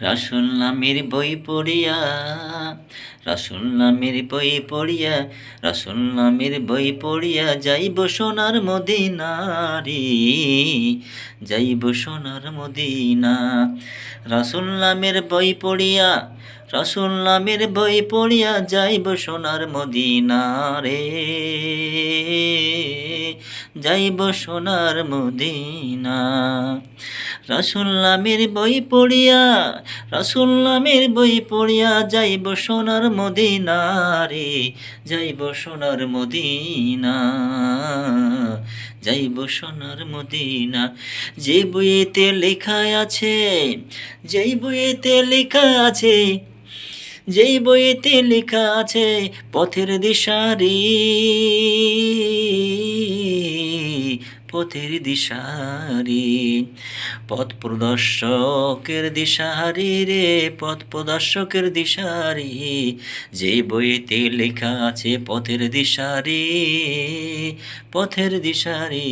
রাসুল নামের বই পড়িয়া রাসুল নামের বই পড়িয়া রাসুল নামের বই পড়িয়া যাইব সোনার মদিনারি, যাইব সোনার মদিনা। রাসুল নামের বই পড়িয়া রাসুল নামের বই পড়িয়া যাইব সোনার মদিনা রে যাইব সোনার মদিনা। রাসুল নামের বই পড়িয়া রাসুল নামের বই পড়িয়া যাইব সোনার মদিনা রে, যাইব সোনার মদিনা, যাইব সোনার মদিনা। যে বইয়েতে লেখা আছে যেই বইয়েতে লেখা আছে যেই বইতে লেখা আছে, পথের দিশারি। পথের দিশারি, পথ প্রদর্শকের দিশারি রে, পথ প্রদর্শকের দিশারি। যে বইতে লেখা আছে, পথের দিশারি পথের দিশারি।